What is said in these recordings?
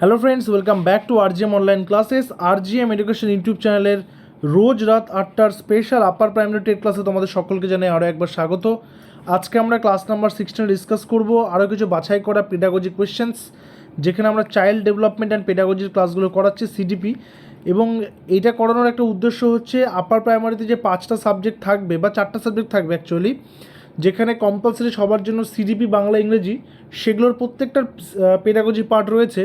Hello friends welcome back to RGM online classes RGM education YouTube চ্যানেলের রোজ রাত আটটার স্পেশাল আপার প্রাইমারি টেট ক্লাসে তোমাদের সকলকে জানাই আরও একবার স্বাগত। আজকে আমরা ক্লাস নাম্বার সিক্সটিন ডিসকাস করব আরও কিছু বাছাই করা পেডাগজি কোয়েশ্চেন্স যেখানে আমরা চাইল্ড ডেভেলপমেন্ট অ্যান্ড পেডাগজির ক্লাসগুলো করাচ্ছি সিডিপি এবং এইটা করানোর একটা উদ্দেশ্য হচ্ছে আপার প্রাইমারিতে যে পাঁচটা সাবজেক্ট থাকবে বা চারটা সাবজেক্ট থাকবে অ্যাকচুয়ালি যেখানে কম্পালসারি সবার জন্য সিডিপি বাংলা, ইংরেজি, সেগুলোর প্রত্যেকটার পেডাগজি পার্ট রয়েছে।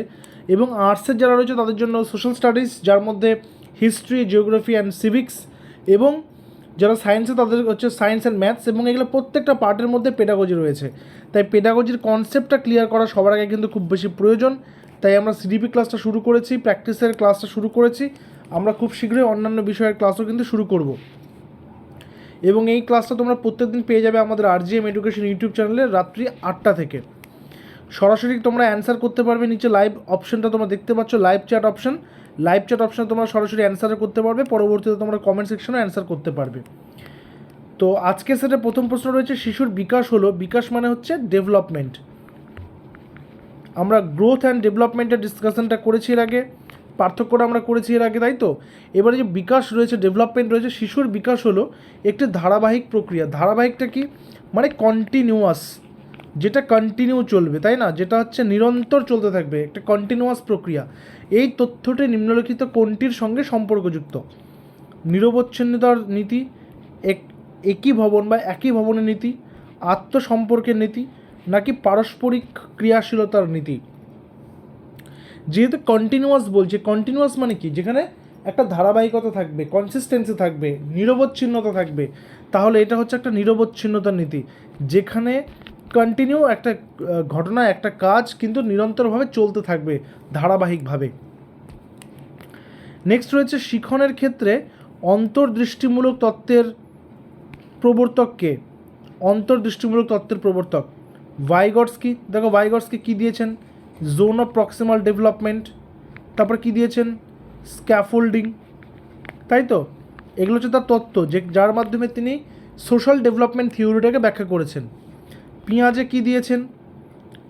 এবং আর্টসের যারা রয়েছে তাদের জন্য সোশ্যাল স্টাডিজ যার মধ্যে হিস্ট্রি জিওগ্রাফি অ্যান্ড সিভিক্স এবং যারা সায়েন্সে তাদের হচ্ছে সায়েন্স অ্যান্ড ম্যাথস এবং এগুলো প্রত্যেকটা পার্টের মধ্যে পেডাগজি রয়েছে। তাই পেডাগজির কনসেপ্টটা ক্লিয়ার করা সবার আগে কিন্তু খুব বেশি প্রয়োজন। তাই আমরা সিডিপি ক্লাসটা শুরু করেছি প্র্যাকটিসের ক্লাসটা শুরু করেছি। আমরা খুব শীঘ্রই অন্যান্য বিষয়ের ক্লাসও কিন্তু শুরু করব। এবং এই ক্লাসটা তোমরা প্রত্যেকদিন পেয়ে যাবে আমাদের আরজিএম এডুকেশন ইউটিউব চ্যানেলে রাত্রি আটটা থেকে। সরাসরি তোমরা অ্যান্সার করতে পারবে নিচে লাইভ অপশনটা তোমরা দেখতে পাচ্ছ live chat option live chat অপশনে তোমরা সরাসরি অ্যান্সার করতে পারবে, পরবর্তীতে তোমরা কমেন্ট সেকশনে অ্যান্সার করতে পারবে। তো আজকে সেটা প্রথম প্রশ্ন রয়েছে, শিশুর বিকাশ হলো, বিকাশ মানে হচ্ছে ডেভেলপমেন্ট আমরা গ্রোথ অ্যান্ড ডেভেলপমেন্টের ডিসকাশনটা করেছি এর আগে, পার্থক্যটা আমরা করেছি এর আগে, তাই তো? এবারে যে বিকাশ রয়েছে ডেভেলপমেন্ট রয়েছে, শিশুর বিকাশ হলো একটি ধারাবাহিক প্রক্রিয়া। ধারাবাহিকটা কি? মানে কন্টিনিউয়াস যেটা কন্টিনিউ চলবে, তাই না? যেটা হচ্ছে নিরন্তর চলতে থাকবে, একটা কন্টিনিউয়াস প্রক্রিয়া। এই তথ্যটি নিম্নলিখিত কোনটির সঙ্গে সম্পর্কযুক্ত? নিরবচ্ছিন্নতার নীতি, এক, একই ভবন বা একই ভবনের নীতি, আত্মসম্পর্কের নীতি, নাকি পারস্পরিক ক্রিয়াশীলতার নীতি? যেহেতু কন্টিনিউয়াস বলছে কন্টিনিউয়াস মানে কি? যেখানে একটা ধারাবাহিকতা থাকবে কনসিস্টেন্সি থাকবে, নিরবচ্ছিন্নতা থাকবে, তাহলে এটা হচ্ছে একটা নিরবচ্ছিন্নতার নীতি। যেখানে কন্টিনিউ একটা ঘটনা, একটা কাজ কিন্তু নিরন্তরভাবে চলতে থাকবে ধারাবাহিকভাবে। নেক্সট রয়েছে শিখনের ক্ষেত্রে অন্তর্দৃষ্টিমূলক তত্ত্বের প্রবর্তককে। অন্তর্দৃষ্টিমূলক তত্ত্বের প্রবর্তক। ভাইগটসকি দেখো ভাইগটসকি কী দিয়েছেন? জোন অফ প্রক্সিমাল ডেভেলপমেন্ট তারপর কী দিয়েছেন? স্ক্যাফোল্ডিং তাই তো? এগুলো হচ্ছে তার তত্ত্ব যে, যার মাধ্যমে তিনি সোশ্যাল ডেভেলপমেন্ট থিওরিটাকে ব্যাখ্যা করেছেন। পিঁয়াজে কী দিয়েছেন?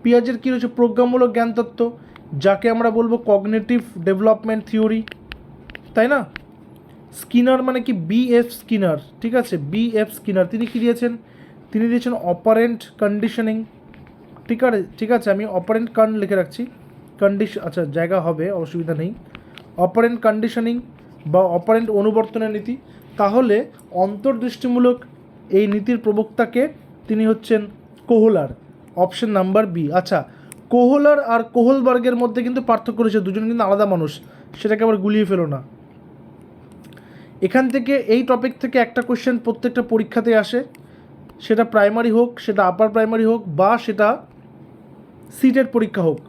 পেঁয়াজের কী রয়েছে? প্রজ্ঞামূলক জ্ঞানতত্ত্ব, যাকে আমরা বলব কগনেটিভ ডেভেলপমেন্ট থিওরি তাই না? স্কিনার মানে কি? বি এফ স্কিনার, ঠিক আছে? B F Skinner. তিনি কী দিয়েছেন? তিনি দিয়েছেন অপারেন্ট কন্ডিশনিং ঠিক আছে ঠিক আছে? আমি অপারেন্ট কান লিখে রাখছি। কন্ডিশ আচ্ছা জায়গা হবে, অসুবিধা নেই। অপারেন্ট কন্ডিশনিং বা অপারেন্ট অনুবর্তনের নীতি, তাহলে অন্তর্দৃষ্টিমূলক এই নীতির প্রবক্তাকে তিনি হচ্ছেন কোহলার অপশন নাম্বার বি আচ্ছা কোহলার আর কোহলবার্গের মধ্যে কিন্তু পার্থক্য রয়েছে, দুজন কিন্তু আলাদা মানুষ, সেটাকে আবার গুলিয়ে ফেলো না। এখান থেকে, এই টপিক থেকে একটা কোশ্চেন প্রত্যেকটা পরীক্ষাতে আসে, সেটা প্রাইমারি হোক, সেটা আপার প্রাইমারি হোক, বা সেটা সিটের পরীক্ষা হোক।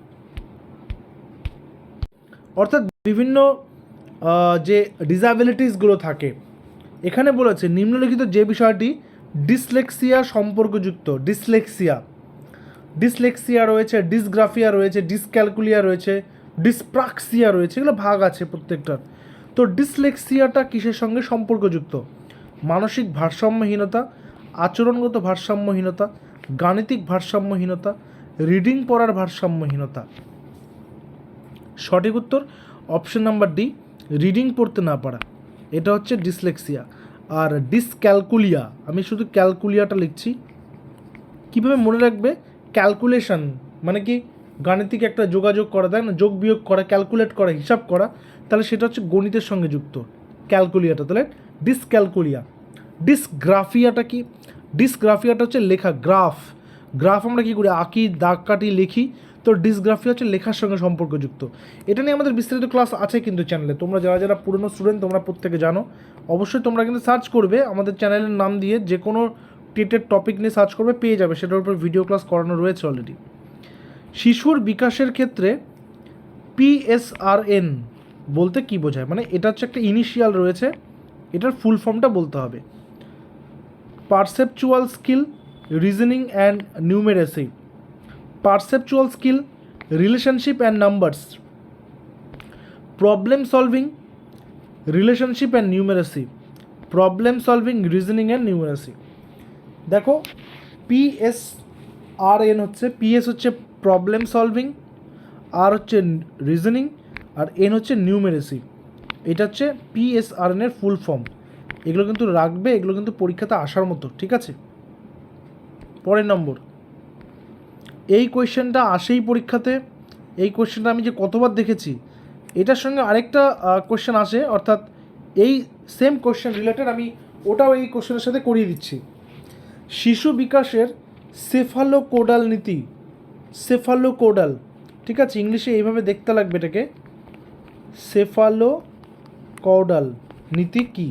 অর্থাৎ বিভিন্ন যে ডিসাবিলিটিসগুলো থাকে, এখানে বলেছে, নিম্নলিখিত যে বিষয়টি ডিসলেক্সিয়া সম্পর্কযুক্ত, ডিসলেক্সিয়া। ডিসলেক্সিয়া রয়েছে, ডিসগ্রাফিয়া রয়েছে, ডিসক্যালকুলিয়া রয়েছে, ডিসপ্রাক্সিয়া রয়েছে, এগুলো ভাগ আছে প্রত্যেকটার। তো ডিসলেক্সিয়াটা কিসের সঙ্গে সম্পর্কযুক্ত? মানসিক ভারসাম্যহীনতা, আচরণগত ভারসাম্যহীনতা, গাণিতিক ভারসাম্যহীনতা, রিডিং পড়ার ভারসাম্যহীনতা। সঠিক উত্তর অপশন নাম্বার ডি, রিডিং পড়তে না পারা। এটা হচ্ছে ডিসলেক্সিয়া। আর ডিসক্যালকুলিয়া আমি শুধু ক্যালকুলিয়াটা লিখছি। কীভাবে মনে রাখবে? ক্যালকুলেশন মানে কি? গাণিতিক একটা যোগাযোগ করা দেয় না? যোগ বিয়োগ করা ক্যালকুলেট করা, হিসাব করা। তাহলে সেটা হচ্ছে গণিতের সঙ্গে যুক্ত। ক্যালকুলিয়াটা তাহলে ডিসক্যালকুলিয়া ডিসগ্রাফিয়াটা কি? ডিসগ্রাফিয়াটা হচ্ছে লেখা গ্রাফ গ্রাফ আমরা কী করি? আঁকি, দাগ কাটি, লিখি। তো ডিসগ্রাফি হচ্ছে লেখার সঙ্গে সম্পর্কযুক্ত। এটা নিয়ে আমাদের বিস্তারিত ক্লাস আছে কিন্তু চ্যানেলে তোমরা যারা যারা পুরনো স্টুডেন্ট তোমরা প্রত্যেকে জানো। অবশ্যই তোমরা কিন্তু সার্চ করবে, আমাদের চ্যানেলের নাম দিয়ে যে কোনো টেটের টপিক নিয়ে সার্চ করবে, পেয়ে যাবে। সেটার উপর ভিডিও ক্লাস করানো রয়েছে অলরেডি শিশুর বিকাশের ক্ষেত্রে পিএসআরএন বলতে কি বোঝায়? মানে এটা হচ্ছে একটা ইনিশিয়াল রয়েছে। এটার ফুল ফর্মটা বলতে হবে। Perceptual skill reasoning and numeracy perceptual skill relationship and numbers problem solving relationship and numeracy problem solving reasoning and numeracy দেখো পিএস আর এন হচ্ছে পিএস হচ্ছে প্রবলেম সলভিং আর হচ্ছে রিজনিং আর এন হচ্ছে নিউমেরেসি এটা হচ্ছে পিএসআরএন এর ফুল ফর্ম এগুলো কিন্তু রাখবে, এগুলো কিন্তু পরীক্ষাতে আসার মতো, ঠিক আছে? পরের নম্বর। এই কোয়েশ্চেনটা আসেই পরীক্ষাতে। এই কোয়েশ্চেনটা আমি যে কতবার দেখেছি, এটার সঙ্গে আরেকটা কোয়েশ্চেন আসে, অর্থাৎ এই সেম কোয়েশ্চেন রিলেটেড আমি ওটাও এই কোয়েশ্চেনের সাথে করিয়ে দিচ্ছি। শিশু বিকাশের সেফালোকোডাল নীতি। সেফালোকোডাল ঠিক আছে, ইংলিশে এইভাবে দেখতে লাগবে এটাকে। সেফালো কৌডাল নীতি কি?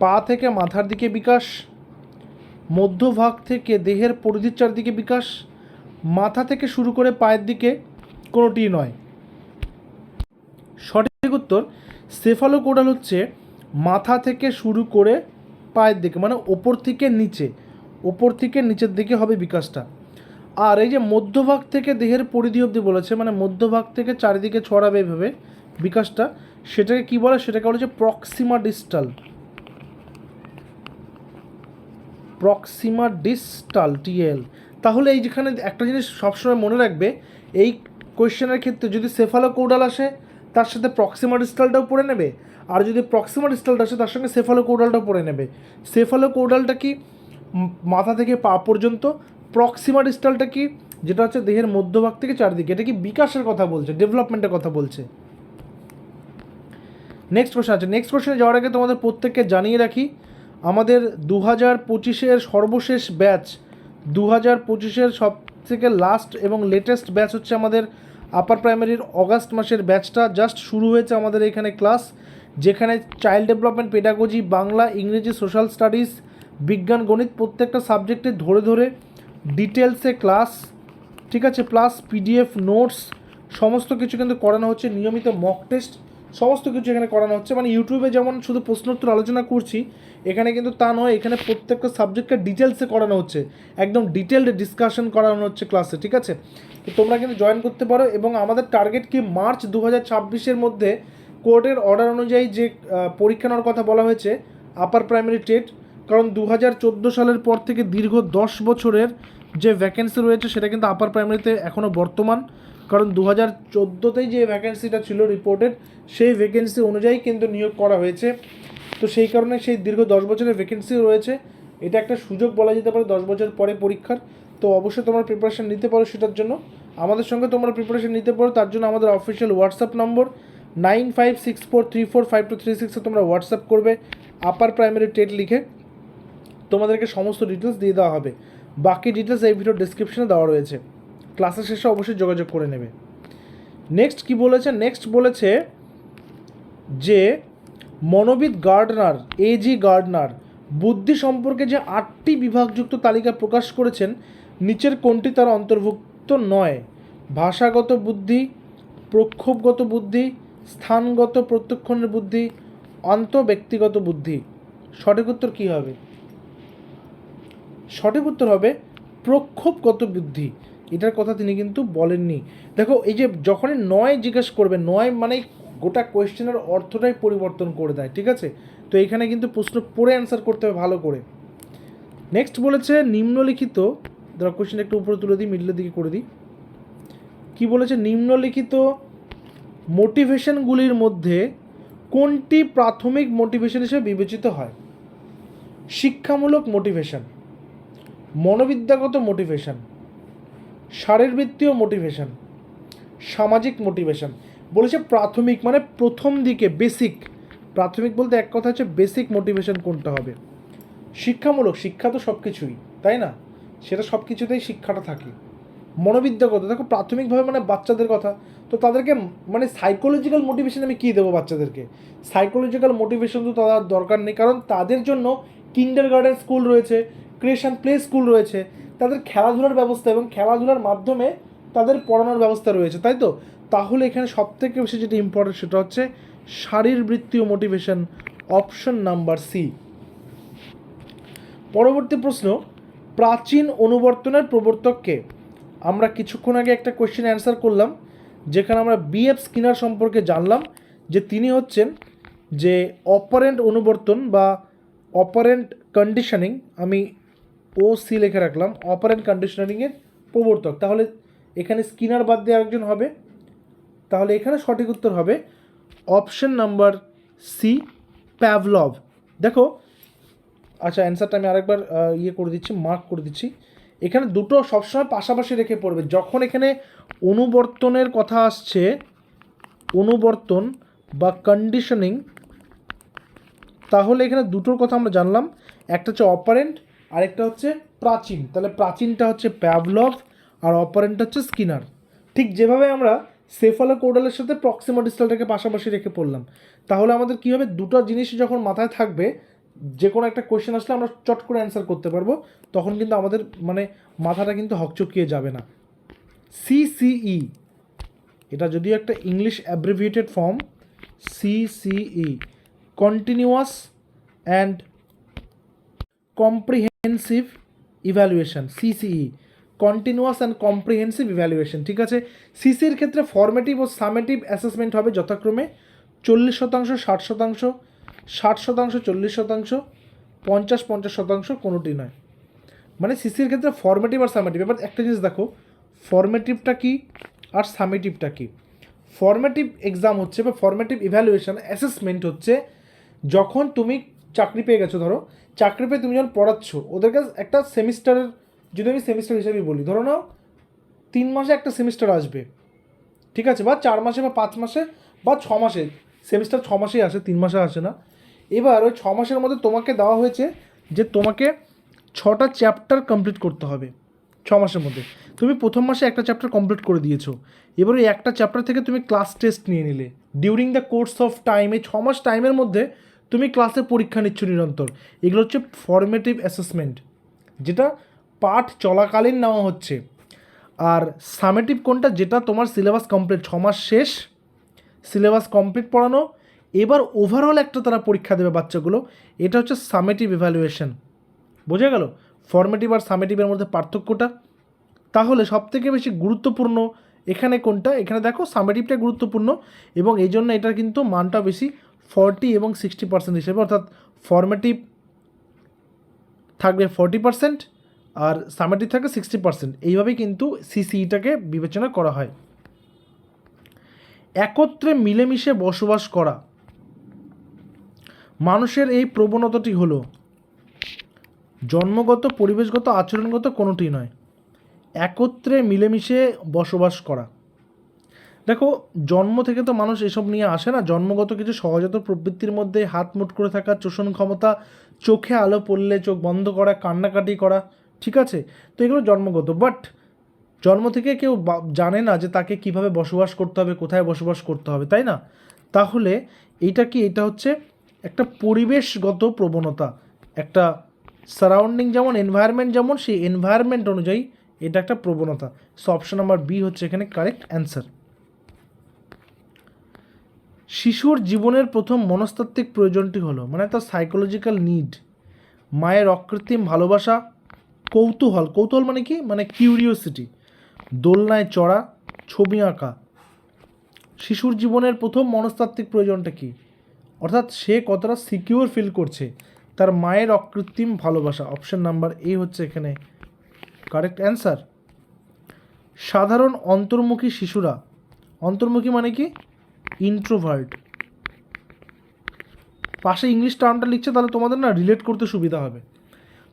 পা থেকে মাথার দিকে বিকাশ, মধ্যভাগ থেকে দেহের পরিধির চারদিকে বিকাশ মাথা থেকে শুরু করে পায়ের দিকে কোনোটি নয়। সঠিক উত্তর সেফালোকোডাল হচ্ছে মাথা থেকে শুরু করে পায়ের দিকে মানে ওপর থেকে নিচে। ওপর থেকে নিচের দিকে হবে বিকাশটা। আর এই যে মধ্যভাগ থেকে দেহের পরিধি অবধি বলেছে মানে মধ্যভাগ থেকে চারিদিকে ছড়াবে এইভাবে বিকাশটা, সেটাকে কি বলে? সেটাকে বলে যে proximal distal. Proximal distal TL তাহলে এই যেখানে একটা জিনিস সবসময় মনে রাখবে, এই কোয়েশ্চেনের ক্ষেত্রে যদি সেফালোকৌডাল আসে, তার সাথে প্রক্সিমা ডিস্টালটাও পড়ে নেবে। আর যদি প্রক্সিমা ডিস্টালটা আসে, তার সঙ্গে সেফালোকৌডালটাও পড়ে নেবে। সেফালোকৌডালটা কি মাথা থেকে পা পর্যন্ত? প্রক্সিমা ডিস্টালটা কি, যেটা হচ্ছে দেহের মধ্যভাগ থেকে চারদিকে? এটা কি বিকাশের কথা বলছে ডেভেলপমেন্টের কথা বলছে? নেক্সট কোশ্চেন আছে। নেক্সট কোশ্চেনে যাওয়ার আগে তোমাদের প্রত্যেককে জানিয়ে রাখি, আমাদের দু হাজার পঁচিশের সর্বশেষ ব্যাচ দু হাজার পঁচিশের সব থেকে লাস্ট এবং লেটেস্ট ব্যাচ হচ্ছে আমাদের আপার প্রাইমারির অগাস্ট মাসের ব্যাচটা জাস্ট শুরু হয়েছে আমাদের এখানে ক্লাস যেখানে চাইল্ড ডেভেলপমেন্ট পেডাগোজি বাংলা, ইংরেজি সোশ্যাল স্টাডিজ বিজ্ঞান, গণিত প্রত্যেকটা সাবজেক্টে ধরে ধরে ডিটেলসে ক্লাস ঠিক আছে? প্লাস পিডিএফ নোটস সমস্ত কিছু কিন্তু করানো হচ্ছে। নিয়মিত মক টেস্ট সমস্ত কিছু এখানে করানো হচ্ছে। মানে ইউটিউবে যেমন শুধু প্রশ্নোত্তর আলোচনা করছি, এখানে কিন্তু তা নয়, এখানে প্রত্যেকটা সাবজেক্টকে ডিটেলসে করানো হচ্ছে। একদম ডিটেলড ডিসকাশন করানো হচ্ছে ক্লাসে ঠিক আছে? তো তোমরা কিন্তু জয়েন করতে পারো এবং আমাদের টার্গেট কি? মার্চ দু হাজার মধ্যে কোর্টের অর্ডার অনুযায়ী যে পরীক্ষা নেওয়ার কথা বলা হয়েছে আপার প্রাইমারি টেট, কারণ দু হাজার চোদ্দ সালের পর থেকে দীর্ঘ দশ বছরের যে ভ্যাকেন্সি রয়েছে, সেটা কিন্তু আপার প্রাইমারিতে এখনও বর্তমান। কারণ দু হাজার চোদ্দোতেই যে ভ্যাকেন্সিটা ছিল রিপোর্টেড সেই ভ্যাকেন্সি অনুযায়ী কিন্তু নিয়োগ করা হয়েছে। তো সেই কারণে সেই দীর্ঘ দশ বছরের ভ্যাকেন্সি রয়েছে। এটা একটা সুযোগ বলা যেতে পারে দশ বছর পরে পরীক্ষার। তো অবশ্যই তোমরা প্রিপারেশন নিতে পারো সেটার জন্য। আমাদের সঙ্গে তোমরা প্রিপারেশান নিতে পারো, তার জন্য আমাদের official WhatsApp number nine five six four three four five two three সিক্সে তোমরা হোয়াটসঅ্যাপ করবে আপার প্রাইমারি টেট লিখে। তোমাদেরকে সমস্ত ডিটেলস দিয়ে দেওয়া হবে। বাকি ডিটেলস এই ভিডিও ডিসক্রিপশনে দেওয়া রয়েছে। ক্লাসের শেষে অবশ্যই যোগাযোগ করে নেবে। নেক্সট কি বলেছে? নেক্সট বলেছে যে, মনোবিদ গার্ডনার এজি গার্ডনার, বুদ্ধি সম্পর্কে যে আটটি বিভাগযুক্ত তালিকা প্রকাশ করেছেন, নিচের কোনটি তার অন্তর্ভুক্ত নয়? ভাষাগত বুদ্ধি, প্রক্ষোভগত বুদ্ধি, স্থানগত প্রত্যক্ষণের বুদ্ধি, আন্তঃব্যক্তিগত বুদ্ধি। সঠিক উত্তর কী হবে? সঠিক উত্তর হবে প্রক্ষোভগত বুদ্ধি। এটার কথা তিনি কিন্তু বলেননি। দেখো, এই যে যখনই নয় জিজ্ঞেস করবে, নয় মানে গোটা কোয়েশ্চেনের অর্থটাই পরিবর্তন করে দেয়, ঠিক আছে? তো এখানে কিন্তু প্রশ্ন পড়ে অ্যান্সার করতে হবে ভালো করে। নেক্সট বলেছে, নিম্নলিখিত, ধরো কোয়েশ্চেন একটু উপরে তুলে দিই মিডলের দিকে করে দিই। কি বলেছে? নিম্নলিখিত মোটিভেশনগুলির মধ্যে কোনটি প্রাথমিক মোটিভেশন হিসেবে বিবেচিত হয়? শিক্ষামূলক মোটিভেশন মনোবিদ্যাগত মোটিভেশন শারীরবৃত্তীয় মোটিভেশন সামাজিক মোটিভেশন বলেছে প্রাথমিক মানে প্রথম দিকে বেসিক প্রাথমিক বলতে এক কথা হচ্ছে বেসিক মোটিভেশন কোনটা হবে? শিক্ষামূলক, শিক্ষা তো সব কিছুই তাই না? সেটা সব কিছুতেই শিক্ষাটা থাকে। মনোবিদ্যাগত, দেখো প্রাথমিকভাবে মানে বাচ্চাদের কথা, তো তাদেরকে মানে সাইকোলজিক্যাল মোটিভেশন আমি কী দেবো বাচ্চাদেরকে? সাইকোলজিক্যাল মোটিভেশন তো তাদের দরকার নেই, কারণ তাদের জন্য কিন্ডার গার্ডেন স্কুল রয়েছে ক্রিয়েশন প্লে স্কুল রয়েছে। তাদের খেলাধুলার ব্যবস্থা এবং খেলাধুলার মাধ্যমে তাদের পড়ানোর ব্যবস্থা রয়েছে, তাই তো? তাহলে এখানে সবথেকে বেশি যেটা ইম্পর্টেন্ট সেটা হচ্ছে শারীরবৃত্তীয় মোটিভেশন অপশন নাম্বার সি পরবর্তী প্রশ্ন, প্রাচীন অনুবর্তনের প্রবর্তককে আমরা কিছুক্ষণ আগে একটা কোয়েশ্চেন অ্যান্সার করলাম, যেখানে আমরা বিএফ স্কিনার সম্পর্কে জানলাম, যে তিনি হচ্ছেন যে অপারেন্ট অনুবর্তন বা অপারেন্ট কন্ডিশনিং আমি ও সি লিখে রাখলাম অপারেন্ট কন্ডিশনারিংয়ের প্রবর্তক। তাহলে এখানে স্কিনার বাদ দিয়ে আরেকজন হবে। তাহলে এখানে সঠিক উত্তর হবে অপশন নাম্বার সি প্যাভলভ দেখো আচ্ছা অ্যান্সারটা আমি আরেকবার ইয়ে করে দিচ্ছি মার্ক করে দিচ্ছি। এখানে দুটো সবসময় পাশাপাশি রেখে পড়বে। যখন এখানে অনুবর্তনের কথা আসছে, অনুবর্তন বা কন্ডিশনিং তাহলে এখানে দুটোর কথা আমরা জানলাম। একটা হচ্ছে অপারেন্ট আরেকটা হচ্ছে প্রাচীন। তাহলে প্রাচীনটা হচ্ছে প্যাভলভ আর অপারেন্টটা হচ্ছে স্কিনার। ঠিক যেভাবে আমরা সেফালো কোডালের সাথে প্রক্সিমা ডিস্টালটাকে পাশাপাশি রেখে পড়লাম, তাহলে আমাদের কী হবে? দুটো জিনিস যখন মাথায় থাকবে যে কোনো একটা কোয়েশ্চেন আসলে আমরা চট করে অ্যান্সার করতে পারব, তখন কিন্তু আমাদের মানে মাথাটা কিন্তু হকচকিয়ে যাবে না। সিসিই এটা যদিও একটা English abbreviated form CCE continuous and comprehensive evaluation CCE continuous and comprehensive evaluation ঠিক আছে? সিসির ক্ষেত্রে ফর্মেটিভ ও সামেটিভ অ্যাসেসমেন্ট হবে যথাক্রমে চল্লিশ শতাংশ, ষাট শতাংশ ষাট শতাংশ, চল্লিশ শতাংশ, পঞ্চাশ পঞ্চাশ শতাংশ কোনোটি নয়। মানে সিসির ক্ষেত্রে ফর্মেটিভ আর সামেটিভ এবার একটা জিনিস দেখো ফর্মেটিভটা কি আর সামেটিভটা কি? ফর্মেটিভ এক্সাম হচ্ছে বা ফর্মেটিভ ইভ্যালুয়েশন অ্যাসেসমেন্ট হচ্ছে যখন তুমি চাকরি পেয়ে গেছো, ধরো চাকরি পেয়ে তুমি যখন পড়াচ্ছ, ওদের কাছে একটা সেমিস্টারের, যদি আমি সেমিস্টার হিসাবে বলি, ধরো নাও তিন মাসে একটা সেমিস্টার আসবে, ঠিক আছে? বা চার মাসে বা পাঁচ মাসে বা ছ মাসে, সেমিস্টার ছ মাসেই আসে, তিন মাসে আসে না। এবার ওই ছ মাসের মধ্যে তোমাকে দেওয়া হয়েছে যে তোমাকে ছটা চ্যাপ্টার কমপ্লিট করতে হবে, ছ মাসের মধ্যে। তুমি প্রথম মাসে একটা চ্যাপ্টার কমপ্লিট করে দিয়েছ, এবার ওই একটা চ্যাপ্টার থেকে তুমি ক্লাস টেস্ট নিয়ে নিলে। During the course of time এই ছ মাস টাইমের মধ্যে তুমি ক্লাসে পরীক্ষা নিচ্ছ নিরন্তর। এগুলো হচ্ছে ফর্মেটিভ অ্যাসেসমেন্ট যেটা পাঠ চলাকালীন নেওয়া হচ্ছে। আর সামেটিভ কোনটা? যেটা তোমার সিলেবাস কমপ্লিট ছ মাস শেষ সিলেবাস কমপ্লিট পড়ানো, এবার ওভারঅল একটা তারা পরীক্ষা দেবে বাচ্চাগুলো, এটা হচ্ছে সামেটিভ ইভ্যালুয়েশন বোঝা গেল? ফর্মেটিভ আর সামেটিভের মধ্যে পার্থক্যটা? তাহলে সবথেকে বেশি গুরুত্বপূর্ণ এখানে কোনটা? এখানে দেখো সামেটিভটা গুরুত্বপূর্ণ, এবং এই জন্য এটার কিন্তু মানটা বেশি ফর্টি এবং সিক্সটি পার্সেন্ট হিসেবে, অর্থাৎ ফর্মেটিভ থাকবে ফর্টি পার্সেন্ট আর সামেটিভ থাকবে সিক্সটি পার্সেন্ট। এইভাবেই কিন্তু সিসিইটাকে বিবেচনা করা হয়। একত্রে মিলেমিশে বসবাস করা। মানুষের এই প্রবণতাটি হলো, জন্মগত, পরিবেশগত, আচরণগত কোনোটি নয়। একত্রে মিলেমিশে বসবাস করা। দেখো, জন্ম থেকে তো মানুষ এসব নিয়ে আসে না। জন্মগত কিছু সহজাত প্রবৃত্তির মধ্যে হাত মুট করে থাকা, চোষণ ক্ষমতা, চোখে আলো পড়লে চোখ বন্ধ করা, কান্নাকাটি করা, ঠিক আছে? তো এগুলো জন্মগত। বাট জন্ম থেকে কেউ জানে না যে তাকে কীভাবে বসবাস করতে হবে, কোথায় বসবাস করতে হবে, তাই না? তাহলে এইটা কি এটা হচ্ছে একটা পরিবেশগত প্রবণতা। একটা সারাউন্ডিং যেমন এনভায়রনমেন্ট যেমন, সেই এনভায়রনমেন্ট অনুযায়ী এটা একটা প্রবণতা। সো অপশন নাম্বার বি হচ্ছে এখানে কারেক্ট অ্যান্সার শিশুর জীবনের প্রথম মনস্তাত্ত্বিক প্রয়োজনটি হলো মানে তার সাইকোলজিক্যাল নিড মায়ের অকৃত্রিম ভালোবাসা, কৌতূহল। কৌতূহল মানে কি? মানে কিউরিওসিটি দোলনায় চড়া, ছবি আঁকা। শিশুর জীবনের প্রথম মনস্তাত্ত্বিক প্রয়োজনটা কি? অর্থাৎ সে কতটা সিকিউর ফিল করছে? তার মায়ের অকৃত্রিম ভালোবাসা। অপশন নাম্বার এ হচ্ছে এখানে কারেক্ট অ্যান্সার সাধারণ অন্তর্মুখী শিশুরা, অন্তর্মুখী মানে কি? ইন্ট্রোভার্ট পাশে ইংলিশ টার্মটা লিখছে, তাহলে তোমাদের না রিলেট করতে সুবিধা হবে।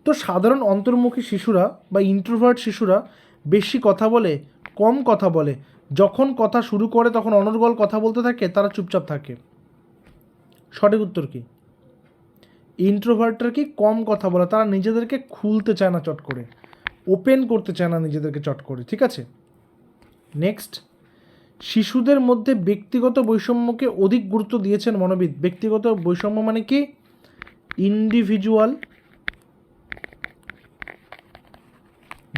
তো সাধারণ অন্তর্মুখী শিশুরা বা ইন্ট্রোভার্ট শিশুরা বেশি কথা বলে, কম কথা বলে। যখন কথা শুরু করে, তখন অনর্গল কথা বলতে থাকে, তারা চুপচাপ থাকে। সঠিক উত্তর কি? ইন্ট্রোভার্টরা কি কম কথা বলে? তারা নিজেদেরকে খুলতে চায় না চট করে। ওপেন করতে চায় না নিজেদেরকে চট করে, ঠিক আছে? নেক্সট শিশুদের মধ্যে ব্যক্তিগত বৈষম্যকে অধিক গুরুত্ব দিয়েছেন মনোবিদ। ব্যক্তিগত বৈষম্য মানে কি? ইন্ডিভিজুয়াল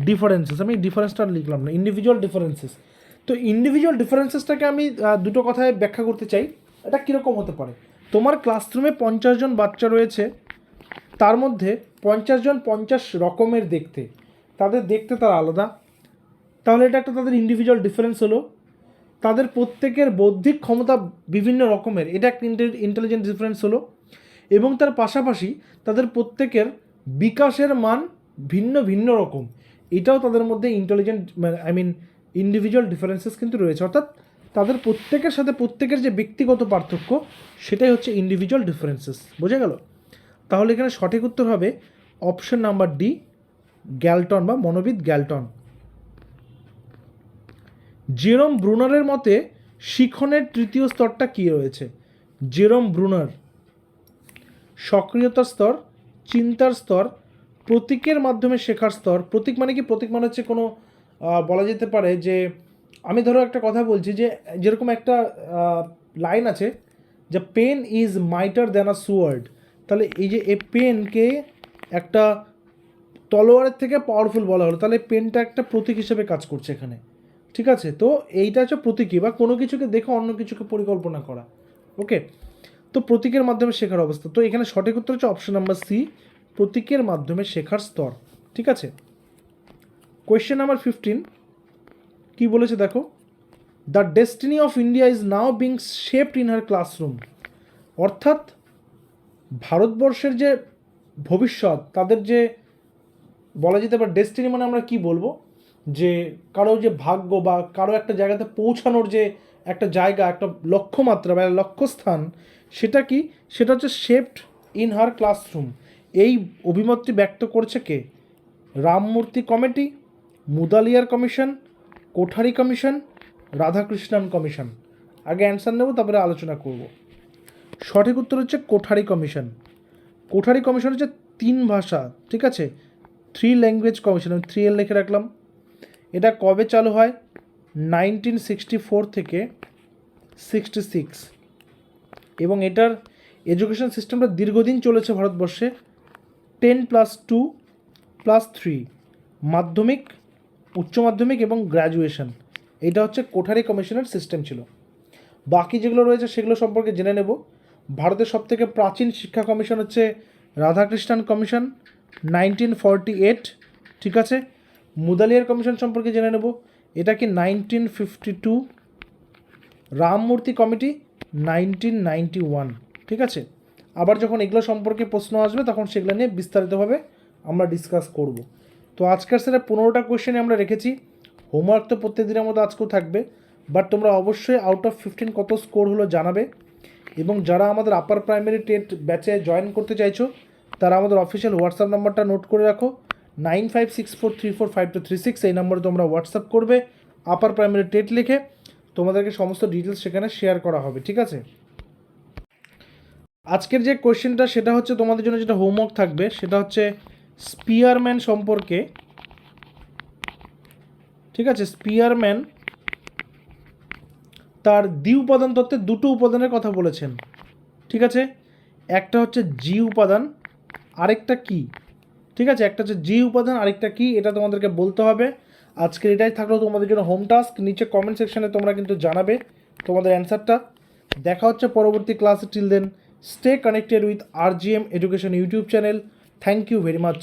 ডিফারেন্সেস আমি ডিফারেন্সটা লিখলাম না। ইন্ডিভিজুয়াল ডিফারেন্সেস তো ইন্ডিভিজুয়াল ডিফারেন্সেসটাকে আমি দুটো কথায় ব্যাখ্যা করতে চাই। এটা কীরকম হতে পারে? তোমার ক্লাসরুমে পঞ্চাশ জন বাচ্চা রয়েছে। তার মধ্যে পঞ্চাশ জন পঞ্চাশ রকমের দেখতে। তাদের দেখতে তারা আলাদা। তাহলে এটা একটা তাদের ইন্ডিভিজুয়াল ডিফারেন্স হলো। তাদের প্রত্যেকের বৌদ্ধিক ক্ষমতা বিভিন্ন রকমের। এটা একটা ইন্টেলিজেন্ট ডিফারেন্স হলো। এবং তার পাশাপাশি তাদের প্রত্যেকের বিকাশের মান ভিন্ন ভিন্ন রকম। এটাও তাদের মধ্যে intelligent I mean individual differences কিন্তু রয়েছে। অর্থাৎ তাদের প্রত্যেকের সাথে প্রত্যেকের যে ব্যক্তিগত পার্থক্য, সেটাই হচ্ছে ইন্ডিভিজুয়াল ডিফারেন্সেস বোঝা গেল? তাহলে এখানে সঠিক উত্তর হবে অপশন নাম্বার ডি গ্যালটন বা মনোবিদ গ্যালটন জেরম ব্রুনারের মতে, শিখনের তৃতীয় স্তরটা কী রয়েছে? জেরম ব্রুনার, সক্রিয়তার স্তর, চিন্তার স্তর, প্রতীকের মাধ্যমে শেখার স্তর। প্রতীক মানে কি? প্রতীক মানে হচ্ছে কোনো বলা যেতে পারে যে, আমি ধরো একটা কথা বলছি যে, যেরকম একটা লাইন আছে যে pen is mightier than a sword তাহলে এই যে এ পেনকে একটা তলোয়ারের থেকে পাওয়ারফুল বলা হলো। তাহলে পেনটা একটা প্রতীক হিসেবে কাজ করছে এখানে। ঠিক আছে? তো এইটা হচ্ছে প্রতীকী বা কোনো কিছুকে দেখে অন্য কিছুকে পরিকল্পনা করা। ওকে? তো প্রতীকের মাধ্যমে শেখার অবস্থা। তো এখানে সঠিক উত্তর হচ্ছে অপশন নাম্বার সি প্রতীকের মাধ্যমে শেখার স্তর। ঠিক আছে? কোয়েশ্চেন নাম্বার ফিফটিন কী বলেছে দেখো? The destiny of India is now being shaped in her classroom অর্থাৎ ভারতবর্ষের যে ভবিষ্যৎ, তাদের যে বলা যেতে পারে ডেস্টিনি মানে আমরা কি বলব? যে কারও যে ভাগ্য বা কারও একটা জায়গাতে পৌঁছানোর যে একটা জায়গা, একটা লক্ষ্যমাত্রা বা লক্ষ্যস্থান, সেটা কি? সেটা হচ্ছে শেপড ইন হার ক্লাসরুম এই অভিমতটি ব্যক্ত করছে কে? Ramamurthy committee, Mudaliar commission, Kothari commission, Radhakrishnan commission. আগে অ্যান্সার নেব, তারপরে আলোচনা করব। সঠিক উত্তর হচ্ছে কোঠারি কমিশন। কোঠারি কমিশন হচ্ছে তিন ভাষা, ঠিক আছে? থ্রি ল্যাঙ্গুয়েজ কমিশন আমি থ্রি এল লিখে রাখলাম। এটা কবে চালু হয়? নাইনটিন সিক্সটি ফোর থেকে সিক্সটি সিক্স এবং এটার এডুকেশন সিস্টেমটা দীর্ঘদিন চলেছে ভারতবর্ষে। Ten plus two plus three মাধ্যমিক, উচ্চ মাধ্যমিক এবং গ্র্যাজুয়েশন এটা হচ্ছে কোঠারি কমিশনের সিস্টেম ছিল। বাকি যেগুলো রয়েছে সেগুলো সম্পর্কে জেনে নেব। ভারতের সবথেকে প্রাচীন শিক্ষা কমিশন হচ্ছে Radhakrishnan commission nineteen forty eight ঠিক আছে? মুদালিয়ার কমিশন সম্পর্কে জেনে নেব। এটা কি nineteen fifty two Ramamurthy committee nineteen ninety one ঠিক আছে? আবার যখন এগুলো সম্পর্কে প্রশ্ন আসবে, তখন সেগুলো নিয়ে বিস্তারিতভাবে আমরা ডিসকাস করব। তো আজকের সেটা পনেরোটা কোয়েশ্চেনে আমরা রেখেছি। হোমওয়ার্ক তো প্রত্যেক দিনের মতো আজকেও থাকবে। বাট তোমরা অবশ্যই আউট অফ ফিফটিন কত স্কোর হলো জানাবে। এবং যারা আমাদের আপার প্রাইমারি টেট ব্যাচে জয়েন করতে চাইছো, তারা আমাদের অফিসিয়াল হোয়াটসঅ্যাপ নাম্বারটা নোট করে রাখো। Nine five six four three four five two three six এই নম্বরে তোমরা হোয়াটসঅ্যাপ করবে আপার প্রাইমারি টেট লিখে তোমাদেরকে সমস্ত ডিটেলস সেখানে শেয়ার করা হবে, ঠিক আছে? আজকের যে কোয়েশ্চেনটা সেটা হচ্ছে তোমাদের জন্য যেটা হোমওয়ার্ক থাকবে, সেটা হচ্ছে স্পিয়ারম্যান সম্পর্কে, ঠিক আছে? স্পিয়ারম্যান তার দ্বি উপাদান তত্ত্বে দুটো উপাদানের কথা বলেছেন, ঠিক আছে? একটা হচ্ছে জি উপাদান, আরেকটা কি? ঠিক আছে? একটা হচ্ছে জি উপাদান, আরেকটা কি? এটা তোমাদেরকে বলতে হবে। আজকের এটাই থাকল তোমাদের জন্য হোম টাস্ক নিচে কমেন্ট সেকশনে তোমরা কিন্তু জানাবে তোমাদের অ্যান্সারটা দেখা হচ্ছে পরবর্তী ক্লাসে till then stay connected with R G M education YouTube channel thank you very much